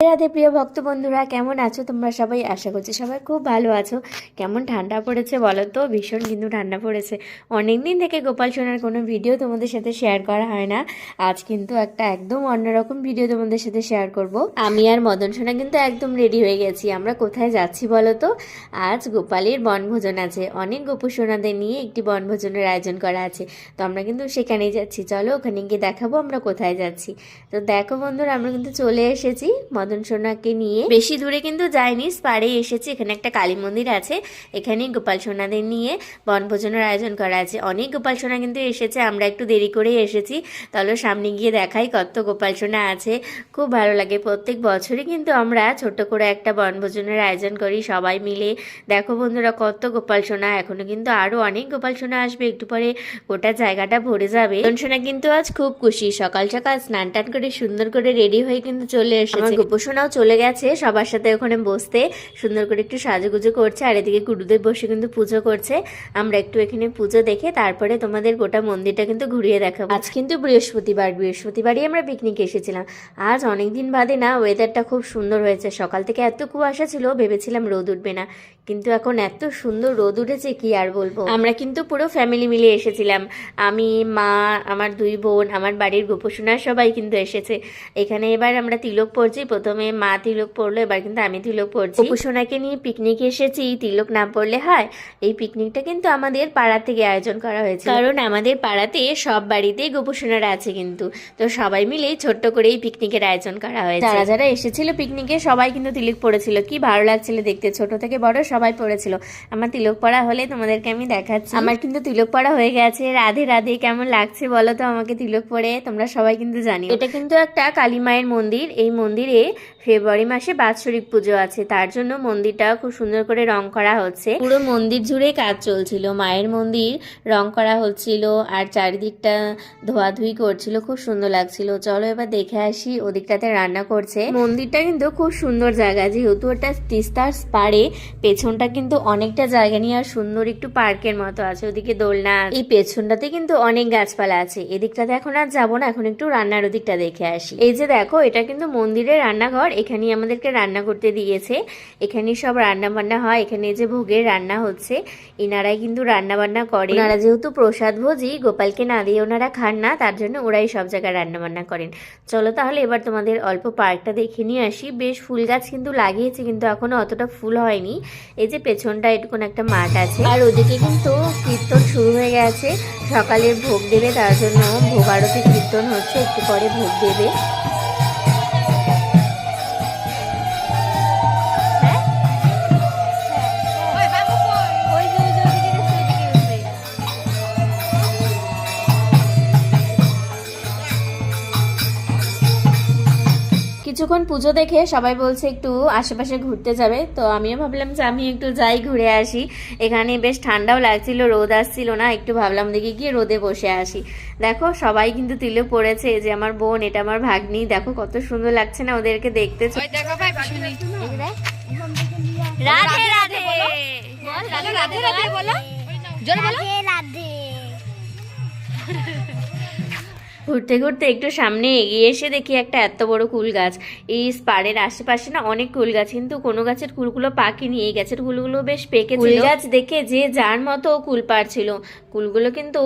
রাধে প্রিয় ভক্ত বন্ধুরা, কেমন আছো তোমরা সবাই? আশা করছি সবাই খুব ভালো আছো। কেমন ঠান্ডা পড়েছে বলো তো? ভীষণ কিন্তু ঠান্ডা পড়েছে। অনেক দিন থেকে গোপাল সোনার কোনো ভিডিও তোমাদের সাথে শেয়ার করা হয় না। আজ কিন্তু একটা একদম অন্যরকম ভিডিও তোমাদের সাথে শেয়ার করব। আমি আর মদন সোনা কিন্তু একদম রেডি হয়ে গেছি। আমরা কোথায় যাচ্ছি বলো তো? আজ গোপালের বনভোজন আছে। অনেক গোপু সোনাদের নিয়ে একটি বনভোজনের আয়োজন করা আছে। তো আমরা কিন্তু সেখানেই যাচ্ছি। চলো ওখানে গিয়ে দেখাবো আমরা কোথায় যাচ্ছি। তো দেখো বন্ধুরা, আমরা কিন্তু চলে এসেছি। মদন সোনাকে নিয়ে। বেশি দূরে কিন্তু যাইনি স্পারে এসেছি, এখানে একটা কালী মন্দির আছে, এখানে গোপাল সোনাদের নিয়ে বনভোজনের আয়োজন করা আছে। অনেক গোপাল সোনা কিন্তু এসেছে, আমরা একটু দেরি করেই এসেছি। তাহলে সামনে গিয়ে দেখাই কত গোপাল সোনা আছে, খুব ভালো লাগে। প্রত্যেক বছরই কিন্তু আমরা ছোট করে একটা বনভোজনের আয়োজন করি, সবাই মিলে। দেখো বন্ধুরা, কত গোপাল সোনা, এখনও কিন্তু আরও অনেক গোপাল সোনা আসবে, একটু পরে গোটা জায়গাটা ভরে যাবে। মদন সোনা কিন্তু আজ খুব খুশি, সকাল সকাল স্নান টান করে, সুন্দর করে রেডি হয়ে কিন্তু চলে এসেছে। আমার গোপসোনাও চলে গেছে সবার সাথে ওখানে বসতে। সুন্দর করে একটু সাজুগুজু করছে, আর এদিকে গুরুদেব বসে কিন্তু পুজো করছে। আমরা একটু এখানে পুজো দেখে তারপরে তোমাদের গোটা মন্দিরটা কিন্তু ঘুরিয়ে দেখাবো। আজ কিন্তু বৃহস্পতিবার, বৃহস্পতিবারই আমরা পিকনিক এসেছিলাম। আজ অনেকদিন বাদে না ওয়েদারটা খুব সুন্দর হয়েছে। সকাল থেকে এত কুয়াশা ছিল, ভেবেছিলাম রোদ উঠবে না। কিন্তু এখন এত সুন্দর রোদ উঠেছে, কি আর বলব? আমরা কিন্তু পুরো ফ্যামিলি মিলে এসেছিলাম। আমি, মা, আমার দুই বোন, আমার বাড়ির গোপসোনা সবাই কিন্তু এসেছে। এখানে এবার আমরা তিলক পড়ছি, প্রথমে মা তিলক পড়ল এবার কিন্তু আমি তিলক পড়ছি। গোপসোনাকে নিয়ে পিকনিকে এসেছি তিলক না পড়লে হয়? এই পিকনিকটা কিন্তু আমাদের পাড়া থেকে আয়োজন করা হয়েছে কারণ আমাদের পাড়াতে সব বাড়িতেই গোপসোনারা আছে কিন্তু। তো সবাই মিলে ছোট্ট করে এই পিকনিকের আয়োজন করা হয়েছে। যারা যারা এসেছিল পিকনিকে সবাই কিন্তু তিলক পড়েছিল। কি ভালো লাগছিল দেখতে ছোট থেকে বড় সবাই পড়েছিল। আমার তিলক পড়া হলে তোমাদেরকে আমি দেখাচ্ছি। আমার কিন্তু তিলক পড়া হয়ে গেছে। রাধে রাধে কেমন লাগছে বলো তো আমাকে তিলক পড়ে? তোমরা সবাই কিন্তু জানি এটা কিন্তু একটা কালী মায়ের মন্দির। এই মন্দিরে ফেব্রুয়ারি মাসে বাৎসরিক পুজো আছে। তার জন্য মন্দিরটা খুব সুন্দর করে রং করা হচ্ছে। পুরো মন্দির জুড়ে কাজ চলছিল। মায়ের মন্দির রং করা হচ্ছিল আর চারিদিকটা ধোয়াধুয়ি করছিল। খুব সুন্দর লাগছিল। চলো এবার দেখে আসি ওদিকটাতে রান্না করছে। মন্দিরটা কিন্তু খুব সুন্দর জায়গা। যেহেতু ওটা তিস্তার পাড়ে, পেছনটা কিন্তু অনেকটা জায়গা নিয়ে আর সুন্দর একটু পার্কের মতো আছে। ওদিকে দোলনা এই পেছনটাতে কিন্তু অনেক গাছপালা আছে। এদিকটাতে এখন আর যাব না। এখন একটু রান্নার ওদিকটা দেখে আসি। এই যে দেখো, এটা কিন্তু মন্দিরের রান্নাঘর এখানেই আমাদেরকে রান্না করতে দিয়েছে। এখানেই সব রান্না বান্না হয়। এখানে যে ভোগের রান্না হচ্ছে এনারাই কিন্তু রান্না বান্না করে ওনারা যেহেতু প্রসাদ ভোজি গোপালকে না দিয়ে ওনারা খান না তার জন্য ওরাই সব জায়গায় রান্না বান্না করেন। চলো তাহলে এবার তোমাদের অল্প পার্কটা দেখে নিয়ে আসি। বেশ ফুল গাছ কিন্তু লাগিয়েছে কিন্তু এখনও অতটা ফুল হয়নি। এই যে পেছনটা এটুকুন একটা মাঠ আছে। আর ওদিকে কিন্তু কীর্তন শুরু হয়ে গেছে। সকালের ভোগ দেবে তার জন্য ভোগ আরতি কীর্তন হচ্ছে একটু পরে ভোগ দেবে। কিছুক্ষণ পুজো দেখে সবাই বলছে একটু আশেপাশে ঘুরতে যাবে। তো আমিও ভাবলাম যে আমি একটু যাই ঘুরে আসি। এখানে বেশ ঠান্ডাও লাগছিল রোদ আসছিল না একটু ভাবলাম দেখি গিয়ে রোদে বসে আসি। দেখো সবাই কিন্তু তিলক পড়েছে যে আমার বোন এটা আমার ভাগ্নি। দেখো কত সুন্দর লাগছে না ওদেরকে দেখতে। রাধে রাধে রাধে। রাধে বলো। জোরে বলো। ঘুরতে ঘুরতে একটু সামনে এগিয়ে এসে দেখি একটা এত বড় কুল গাছ। এই স্পারের আশেপাশে না অনেক কুল গাছ কিন্তু কোনো গাছের কুলগুলো পাকেনি এই গাছের কুলগুলো বেশ পেকে কুল গাছ দেখে যে যার মতো কুল পারছিল কুলগুলো কিন্তু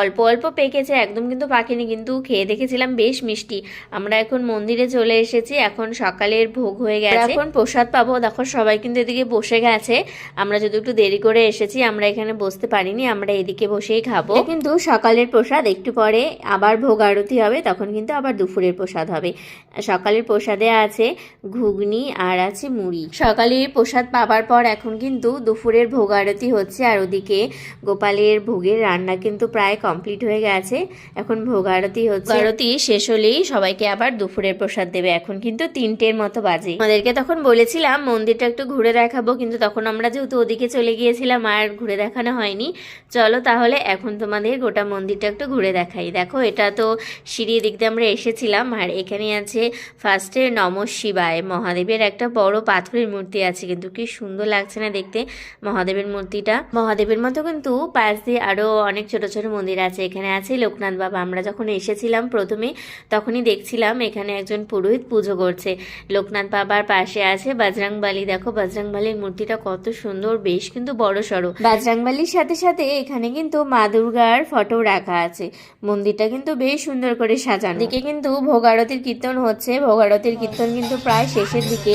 অল্প অল্প পেকেছে একদম কিন্তু পাকেনি কিন্তু খেয়ে দেখেছিলাম বেশ মিষ্টি। আমরা এখন মন্দিরে চলে এসেছি এখন সকালের ভোগ হয়ে গেছে। এখন প্রসাদ পাবো। দেখো সবাই কিন্তু এদিকে বসে গেছে। আমরা যদি একটু দেরি করে এসেছি আমরা এখানে বসতে পারিনি। আমরা এদিকে বসেই খাব। কিন্তু সকালের প্রসাদ একটু পরে আবার ভোগ আরতি হবে, তখন কিন্তু আবার দুপুরের প্রসাদ হবে। সকালের প্রসাদে আছে ঘুগনি আর আছে মুড়ি। সকালে প্রসাদ পাবার পর এখন কিন্তু দুপুরের ভোগ আরতি হচ্ছে। আর ওদিকে গোপালের ভোগের রান্না কিন্তু প্রায় কমপ্লিট হয়ে গেছে। এখন ভোগ আরতি হচ্ছে। আরতি শেষ হলেই সবাইকে আবার দুপুরের প্রসাদ দেবে। এখন কিন্তু তিনটের মতো বাজে। আমাদেরকে তখন বলেছিলাম, মন্দিরটা একটু ঘুরে দেখাবো, কিন্তু তখন আমরা যেহেতু ওদিকে চলে গিয়েছিলাম, আর ঘুরে দেখানো হয়নি। চলো তাহলে এখন তোমাদের গোটা মন্দিরটা একটু ঘুরে দেখাই। দেখো, এটা তো সিঁড়ি দিক দিয়ে আমরা এসেছিলাম। আর এখানে আছে ফার্স্টে নম শিবায়। মহাদেবের একটা বড় পাথরের মূর্তি আছে। কিন্তু কি সুন্দর লাগছে না দেখতে মহাদেবের মূর্তিটা। মহাদেবের মতো কিন্তু পাশ দিয়ে আরও আরও অনেক ছোট ছোট মন্দির আছে। এখানে আছে লোকনাথ বাবা। আমরা যখন এসেছিলাম প্রথমে, তখনই দেখছিলাম এখানে একজন পুরোহিত পুজো করছে। লোকনাথ বাবার পাশে আছে বাজরাংবালি। দেখো বাজরাংবালির মূর্তিটা কত সুন্দর, বেশ কিন্তু বড় সড়ো। বাজরাংবালির সাথে সাথে এখানে কিন্তু মা দুর্গার ফটো রাখা আছে। মন্দিরটা কিন্তু বেশ সুন্দর করে সাজানো। দিকে কিন্তু ভোগারতির কীর্তন হচ্ছে। ভোগারতির কীর্তন কিন্তু প্রায় শেষের দিকে।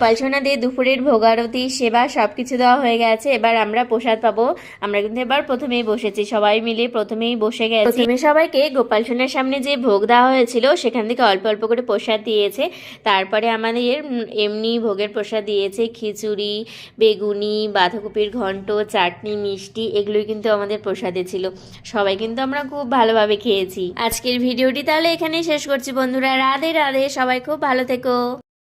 পালসোনাদের দুপুরের ভোগারতি, সেবা সব কিছু দেওয়া হয়ে গেছে। এবার আমরা প্রসাদ পাবো। আমরা কিন্তু এবার প্রথমেই বসেছি। সবাই মিলে প্রথমেই বসে গেছি। প্রথমে সবাইকে গোপাল সোনার সামনে যে ভোগ দেওয়া হয়েছিল, সেখান থেকে অল্প অল্প করে প্রসাদ দিয়েছে। তারপরে আমাদের এমনি ভোগের প্রসাদ দিয়েছে। খিচুড়ি, বেগুনি, বাঁধাকপির ঘন্ট, চাটনি, মিষ্টি, এগুলোই কিন্তু আমাদের প্রসাদে ছিল। সবাই কিন্তু আমরা খুব ভালোভাবে খেয়েছি। আজকের ভিডিওটি তাহলে এখানেই শেষ করছি বন্ধুরা। রাধে রাধে। সবাই খুব ভালো থেকো।